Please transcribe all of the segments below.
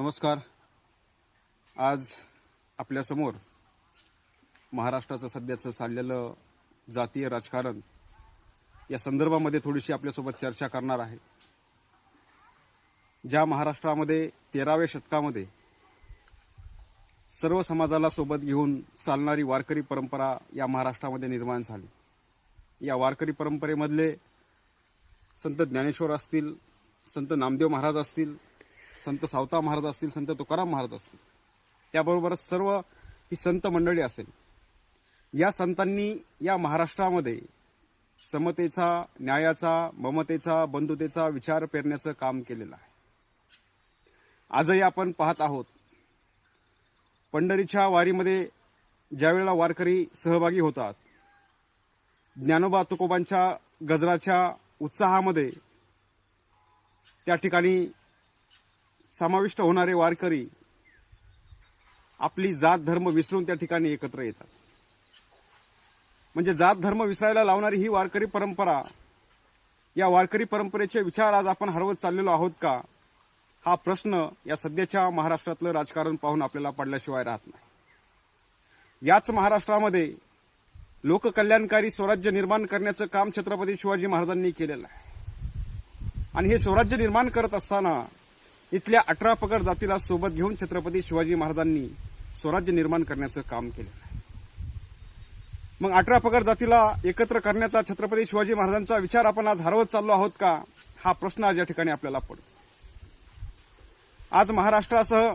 नमस्कार. आज आपल्यासमोर महाराष्ट्राचं सध्याचं चाललेलं जातीय राजकारण या संदर्भामध्ये थोडीशी आपल्यासोबत चर्चा करणार आहे. ज्या महाराष्ट्रामध्ये तेराव्या शतकामध्ये सर्व समाजाला सोबत घेऊन चालणारी वारकरी परंपरा या महाराष्ट्रामध्ये निर्माण झाली. या वारकरी परंपरेमधले संत ज्ञानेश्वर असतील संत नामदेव महाराज असतील संत सावता महाराज असतील संत तुकाराम महाराज असतील. त्याबरोबरच सर्व ही संत मंडळी असेल. या संतांनी या महाराष्ट्रामध्ये समतेचा न्यायाचा ममतेचा बंधुतेचा विचार पेरण्याचं काम केलेलं आहे. आजही आपण पाहत आहोत. पंढरीच्या वारीमध्ये ज्यावेळेला वारकरी सहभागी होतात ज्ञानोबा तुकोबांच्या गजराच्या उत्साहामध्ये त्या ठिकाणी समाविष्ट होणारे वारकरी आपली जात धर्म विसरून त्या ठिकाणी एकत्र येतात. म्हणजे जात धर्म विसरायला लावणारी ही वारकरी परंपरा या वारकरी परंपरेचे विचार आज आपण हरवत चाललेलो आहोत का? हा प्रश्न या सध्याच्या महाराष्ट्रातलं राजकारण पाहून आपल्याला पडल्याशिवाय राहत नाही. याच महाराष्ट्रामध्ये लोककल्याणकारी स्वराज्य निर्माण करण्याचं काम छत्रपती शिवाजी महाराजांनी केलेलं आहे. आणि हे स्वराज्य निर्माण करत असताना इथल्या अठरा पगड जातीला सोबत घेऊन छत्रपती शिवाजी महाराजांनी स्वराज्य निर्माण करण्याचं काम केलेलं आहे मग अठरा पगड जातीला एकत्र करण्याचा छत्रपती शिवाजी महाराजांचा विचार आपण आज हरवत चाललो आहोत का? हा प्रश्न आज या ठिकाणी आपल्याला पडतो. आज महाराष्ट्रासह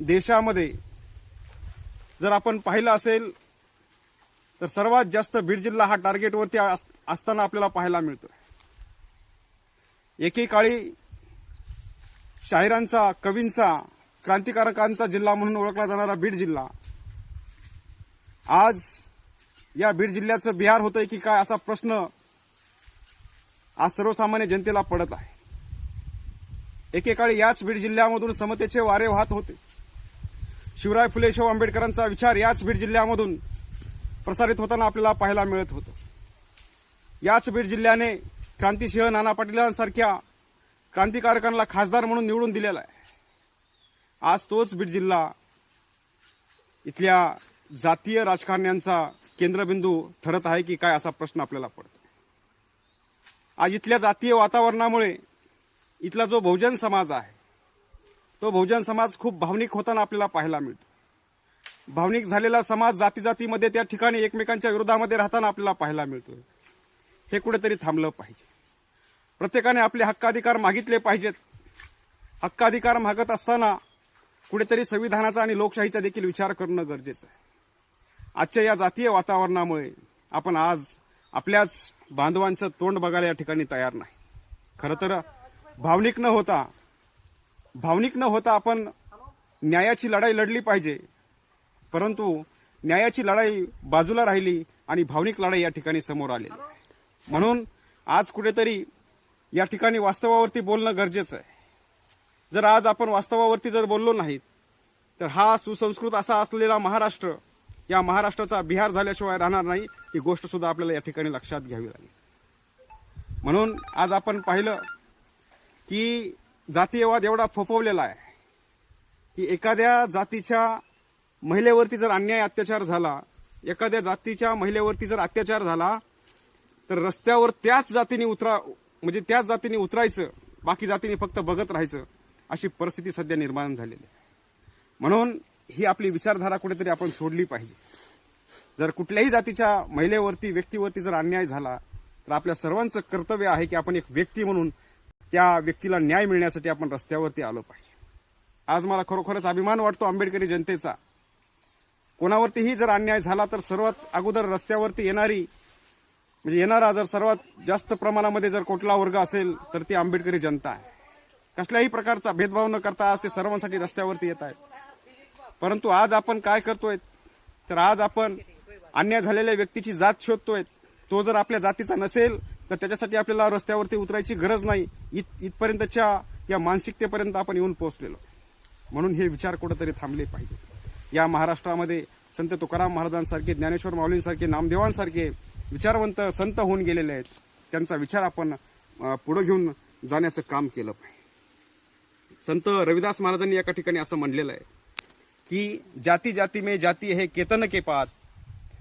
देशामध्ये जर आपण पाहिलं असेल तर सर्वात जास्त बीड जिल्हा हा टार्गेटवरती अस- असताना आपल्याला पाहायला मिळतो एकेकाळी शाहिरांचा कवींचा क्रांतिकारकांचा जिल्हा म्हणून ओळखला जाणारा बीड जिल्हा. आज या बीड जिल्ह्याचं बिहार होतंय की काय असा प्रश्न आज सर्वसामान्य जनतेला पडत आहे. एकेकाळी याच बीड जिल्ह्यामधून समतेचे वारे वाहत होते. शिवराय फुले शाहू आंबेडकरांचा विचार याच बीड जिल्ह्यामधून प्रसारित होताना आपल्याला पाहायला मिळत होतं. याच बीड जिल्ह्याने क्रांतिसिंह नाना पाटीलांसारख्या क्रांतिकारकांना खासदार म्हणून निवडून दिलेला आहे. आज तोच बीड जिल्हा इथल्या जातीय राजकारण्यांचा केंद्रबिंदू ठरत आहे की काय असा प्रश्न आपल्याला पडतो. आज इथल्या जातीय वातावरणामुळे इथला जो बहुजन समाज आहे तो बहुजन समाज खूप भावनिक होताना आपल्याला पाहायला मिळतो. भावनिक झालेला समाज जाती जातीमध्ये त्या ठिकाणी एकमेकांच्या विरोधामध्ये राहताना आपल्याला पाहायला मिळतो हे कुठेतरी थांबलं पाहिजे. प्रत्येकाने आपले हक्काधिकार मागितले पाहिजेत. हक्काधिकार मागत असताना कुठेतरी संविधानाचा आणि लोकशाहीचा देखील विचार करणं गरजेचं आहे. आजच्या या जातीय वातावरणामुळे आपण आज आपल्याच बांधवांचं तोंड बघायला या ठिकाणी तयार नाही. खरं तर भावनिक न होता भावनिक न होता आपण न्यायाची लढाई लढली पाहिजे. परंतु न्यायाची लढाई बाजूला राहिली आणि भावनिक लढाई या ठिकाणी समोर आलेली म्हणून आज कुठेतरी या ठिकाणी वास्तवावरती बोलणं गरजेचं आहे. जर आज आपण वास्तवावरती जर बोललो नाहीत तर हा सुसंस्कृत असा असलेला महाराष्ट्र या महाराष्ट्राचा बिहार झाल्याशिवाय राहणार नाही ही गोष्ट सुद्धा आपल्याला या ठिकाणी लक्षात घ्यावी लागेल. म्हणून आज आपण पाहिलं की जातीयवाद एवढा फोफवलेला आहे की एखाद्या जातीच्या महिलेवरती जर अन्याय अत्याचार झाला एखाद्या जातीच्या महिलेवरती जर अत्याचार झाला तर रस्त्यावर त्याच जातीने उतरा म्हणजे त्याच जातीने उतरायचं बाकी जातीने फक्त बघत राहायचं अशी परिस्थिती सध्या निर्माण झालेली आहे. म्हणून ही आपली विचारधारा कुठेतरी आपण सोडली पाहिजे. जर कुठल्याही जातीच्या महिलेवरती व्यक्तीवरती जर अन्याय झाला तर आपल्या सर्वांचं कर्तव्य आहे की आपण एक व्यक्ती म्हणून त्या व्यक्तीला न्याय मिळण्यासाठी आपण रस्त्यावरती आलो पाहिजे. आज मला खरोखरच अभिमान वाटतो आंबेडकरी जनतेचा. कोणावरतीही जर अन्याय झाला तर सर्वात अगोदर रस्त्यावरती येणारी म्हणजे येणारा जर सर्वात जास्त प्रमाणामध्ये जर कुठला वर्ग असेल तर ती आंबेडकरी जनता आहे. कसल्याही प्रकारचा भेदभाव न करता आज ते सर्वांसाठी रस्त्यावरती येत आहेत. परंतु आज आपण काय करतोय तर आज आपण अन्याय झालेल्या व्यक्तीची जात शोधतोय. तो जर आपल्या जातीचा नसेल तर त्याच्यासाठी आपल्याला रस्त्यावरती उतरायची गरज नाही. इत इथपर्यंतच्या या मानसिकतेपर्यंत आपण येऊन पोहोचलेलो. म्हणून हे विचार कुठंतरी थांबले पाहिजे. या महाराष्ट्रामध्ये संत तुकाराम महाराजांसारखे ज्ञानेश्वर माऊलींसारखे नामदेवांसारखे विचारवंत संत होऊन गेलेले आहेत. त्यांचा विचार आपण पुढे घेऊन जाण्याचं काम केलं पाहिजे. संत रविदास महाराजांनी एका ठिकाणी असं म्हणलेलं आहे की जाती जाती में जाती हे केतन के पात.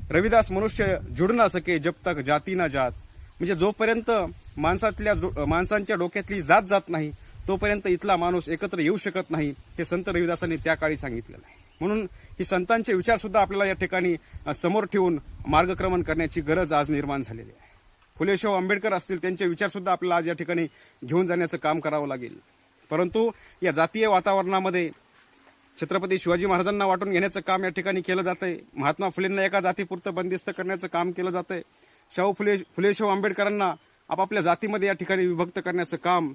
रविदास मनुष्य जुड ना सके जब तक जाती ना जात. म्हणजे जोपर्यंत माणसातल्या जो- माणसांच्या डोक्यातली जात जात नाही तोपर्यंत इथला माणूस एकत्र येऊ शकत नाही हे संत रविदासांनी त्या काळी सांगितलेलं आहे. म्हणून ही संतांचे विचार सुद्धा आपल्याला या ठिकाणी समोर ठेवून मार्गक्रमण करण्याची गरज आज निर्माण झालेली आहे. फुलेशाहू आंबेडकर असतील त्यांचे विचार सुद्धा आपल्याला आज या ठिकाणी घेऊन जाण्याचं काम करावं लागेल. परंतु या जातीय वातावरणामध्ये छत्रपती शिवाजी महाराजांना वाटून घेण्याचं काम या ठिकाणी केलं जातंय. महात्मा फुलेंना एका जातीपुरतं बंदिस्त करण्याचं काम केलं जातंय. शाहू फुले फुलेशाहू आंबेडकरांना आपापल्या जातीमध्ये या ठिकाणी विभक्त करण्याचं काम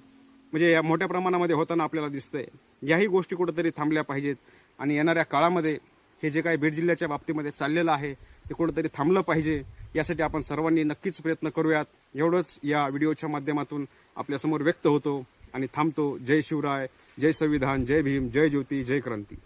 म्हणजे या मोठ्या प्रमाणामध्ये होताना आपल्याला दिसतंय. याही गोष्टी कुठंतरी थांबल्या पाहिजेत आणि येणाऱ्या काळामध्ये हे जे काही बीड जिल्ह्याच्या बाबतीमध्ये चाललेलं आहे ते कुठंतरी थांबलं पाहिजे. यासाठी आपण सर्वांनी नक्कीच प्रयत्न करूयात. एवढंच या व्हिडिओच्या माध्यमातून आपल्यासमोर व्यक्त होतो आणि थांबतो. जय शिवराय जय संविधान जय भीम जय ज्योती जय क्रांती.